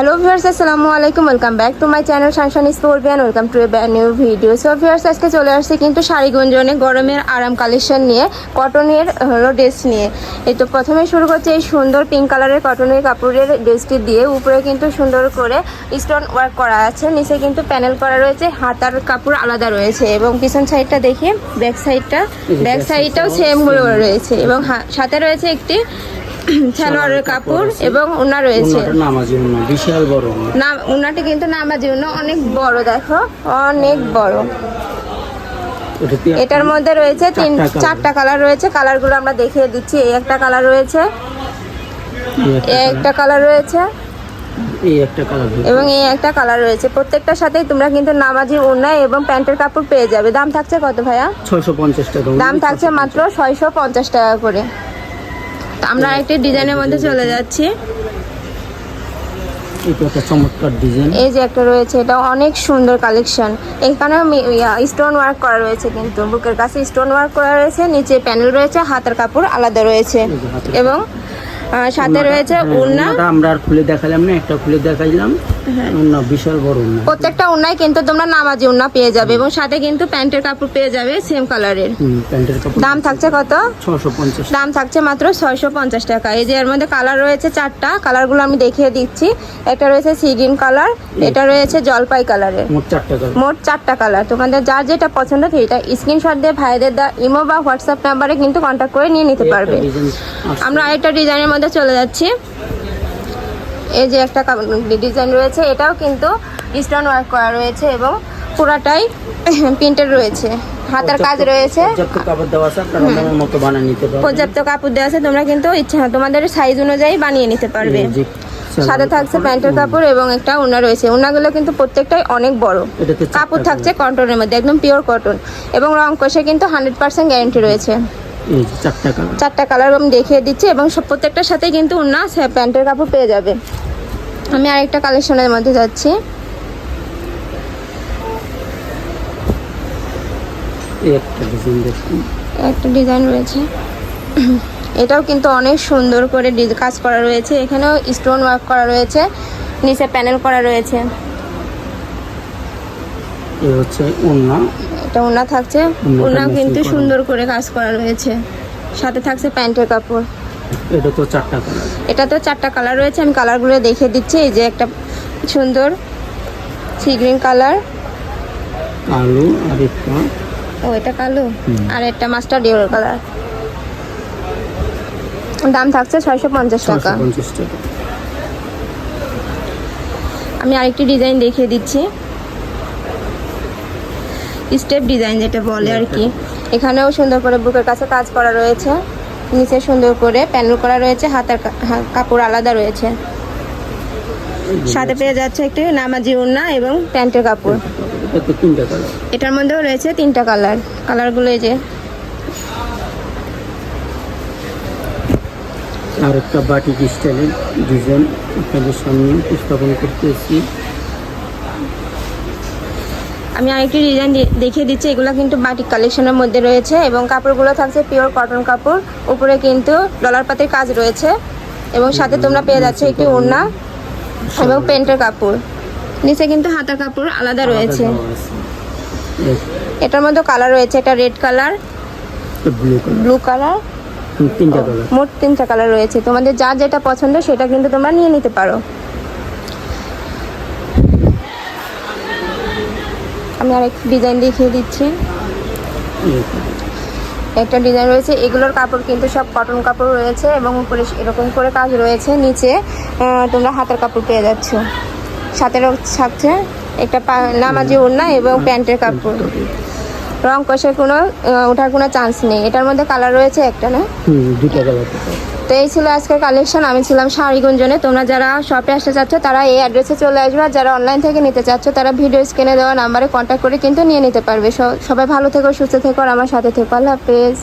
Hello viewers আসসালামু আলাইকুম। Welcome back to my channel শানশান স্পোর্বিয়ান welcome to a brand new video so viewers আজকে চলে আসছে কিন্তু শাড়ি গুঞ্জনে গরমের আরাম কালেকশন নিয়ে কটনের হলো ড্রেস নিয়ে। এই তো প্রথমে শুরু করছে এই সুন্দর পিঙ্ক কালারের কটনের কাপড়ের ড্রেসটি দিয়ে। উপরে কিন্তু সুন্দর করে স্টোন ওয়ার্ক করা আছে। নিচে কিন্তু প্যানেল করা রয়েছে। হাতার কাপড় আলাদা রয়েছে এবং পিছন সাইডটা দেখি ব্যাক সাইডটা ব্যাক সাইডটাও সেম রয়েছে এবং সাথে রয়েছে একটি সালোয়ারের কাপড় এবং ওনা রয়েছে। ওনাটা নামাজি ওনা বিশাল বড় না উনাটি কিন্তু নামাজি উন্না অনেক বড় দেখো অনেক বড়। এটার মধ্যে রয়েছে তিন চারটা কালার? রয়েছে কালারগুলো আমরা দেখিয়ে দিচ্ছি। এই একটা কালার রয়েছে। এই একটা কালার। রয়েছে। এবং এই একটা কালার রয়েছে। প্রত্যেকটার সাথেই তোমরা কিন্তু নামাজি উন্না এবং প্যান্টের কাপড় পেয়ে যাবে। দাম থাকছে কত ভাইয়া? ছয়শো পঞ্চাশ টাকা। দাম থাকছে মাত্র ছয়শো পঞ্চাশ টাকা করে। আমরা একটি ডিজাইনের মধ্যে চলে যাচ্ছি। এই যে একটা রয়েছে এটা অনেক সুন্দর কালেকশন স্টোন ওয়ার্ক করা রয়েছে কিন্তু। বুকের কাছে স্টোন ওয়ার্ক করা রয়েছে নিচে প্যানেল রয়েছে হাতের কাপড় আলাদা রয়েছে। এবং সাথে রয়েছে উন্না। আমরা আর খুলে দেখালাম না একটা খুলে দেখাইলাম। ওনা বিশাল বড় ওনা প্রত্যেকটা উন্নায় কিন্তু তোমরা নামাজি উন্না পেয়ে যাবে এবং সাথে কিন্তু প্যান্টের কাপড় পেয়ে যাবে সেম কালারের প্যান্টের কাপড় দাম থাকছে কত? দাম থাকছে মাত্র ছয়শো পঞ্চাশ টাকা। এই যে এর মধ্যে কালার রয়েছে চারটা কালারগুলো আমি দেখিয়ে দিচ্ছি। একটা রয়েছে সি গ্রিন কালার এটা রয়েছে জলপাই কালারের মোট চারটা কালার মোট চারটা কালার তোমাদের যার যেটা পছন্দ সেটা স্ক্রিনশট দিয়ে ভাইদের দা ইমো বা হোয়াটসঅ্যাপ নাম্বারে কিন্তু কন্ট্যাক্ট করে নিয়ে নিতে পারবে। আমরা আরেকটা ডিজাইনের মধ্যে চলে যাচ্ছি। এই যে একটা ডিজাইন রয়েছে এটাও কিন্তু স্টোন ওয়ার্ক করা রয়েছে এবং পুরাটাই প্রিন্টেড রয়েছে। হাতের কাজ রয়েছে। পর্যাপ্ত কাপড় দেওয়া আছে তোমরা কিন্তু ইচ্ছা তোমাদের সাইজ অনুযায়ী বানিয়ে নিতে পারবে। সাথে থাকছে প্যান্টের কাপড় এবং একটা ওনা রয়েছে। ওনাগুলো কিন্তু প্রত্যেকটাই অনেক বড়। কাপড় থাকছে কটনের মধ্যে একদম পিওর কটন এবং রং কষে কিন্তু হান্ড্রেড পার্সেন্ট গ্যারেন্টি রয়েছে। চারটা কালার চারটা কালার আমি দেখিয়ে দিচ্ছি এবং সব প্রত্যেকটার সাথে কিন্তু উন্না প্যান্টের কাপড় পেয়ে যাবে। আমি আরেকটা কালেকশনের মধ্যে যাচ্ছি। একটা ডিজাইন রয়েছে। এটাও কিন্তু অনেক সুন্দর করে কাজ করা রয়েছে। এখানেও স্টোন ওয়ার্ক করা রয়েছে। নিচে প্যানেল করা রয়েছে। হচ্ছে ওনা এটা উন্না থাকছে। উন্না কিন্তু সুন্দর করে কাজ করা রয়েছে। সাথে থাকছে প্যান্টের কাপড়। এটা তো চারটা কালার এটাতে চারটা কালার রয়েছে। আমি কালারগুলো দেখিয়ে দিচ্ছি। এই যে একটা সুন্দর সি গ্রিন কালার কালো আর একটা ও এটা কালো? আর একটা মাস্টার ডিওর কালার দাম থাকছে ছয়শো পঞ্চাশ টাকা। আমি আরেকটি ডিজাইন দেখিয়ে দিচ্ছি। স্টেপ ডিজাইন যেটা বলে আর কি। এখানেও সুন্দর করে বুকের কাছে কাজ করা রয়েছে। নিচে সুন্দর করে প্যানেল করা রয়েছে হাতের কাপড় আলাদা রয়েছে। সাথে পেয়ে যাচ্ছে একটি নামাজি উন্না এবং প্যান্টের কাপড়। এটার মধ্যেও রয়েছে তিনটা কালার। কালারগুলো এই যে। আর একটা বাটিক স্টাইলের ডিজাইন আপনাদের সামনে উপস্থাপন করতেছি আমি আরেকটি ডিজাইন দেখিয়ে দিচ্ছি এগুলো কিন্তু বাটিক কালেকশনের মধ্যে রয়েছে এবং কাপড়গুলো থাকছে পিওর কটন কাপড়। উপরে কিন্তু ডলার পাতের কাজ রয়েছে এবং সাথে তোমরা পেয়ে যাচ্ছে একটি ওড়না এবং প্যান্টের কাপড়। নিচে কিন্তু হাতা কাপড় আলাদা রয়েছে। এটার মধ্যে কালার রয়েছে এটা রেড কালার ব্লু কালার মোট তিনটা কালার রয়েছে। তোমাদের যার যেটা পছন্দ সেটা কিন্তু তোমরা নিয়ে নিতে পারো। আমি আরেকটি ডিজাইন দেখিয়ে দিচ্ছি। একটা ডিজাইন রয়েছে, এগুলোর কাপড় কিন্তু সব কটন কাপড় রয়েছে এবং উপরে এরকম করে কাজ রয়েছে, নিচে তোমরা হাতের কাপড় পেয়ে যাচ্ছ। সাথে সাথে একটা নামাজি ওড়না এবং প্যান্টের কাপড়। রং কষে কোনো ওঠার কোনো চান্স নেই। এটার মধ্যে কালার রয়েছে একটা না? দুটা কালার তো এই ছিল আজকের কালেকশন আমি ছিলাম শাড়িগুঞ্জনে তোমরা যারা শপে আসতে চাচ্ছ, তারা এই অ্যাড্রেসে চলে আসবে। আর যারা অনলাইন থেকে নিতে চাচ্ছ, তারা ভিডিও স্ক্রিনে দেওয়া নাম্বারে কন্ট্যাক্ট করে কিন্তু নিয়ে নিতে পারবে। সবাই ভালো থেকো, সুস্থ থেকো, আর আমার সাথে থেকো। আল্লাহ হাফেজ।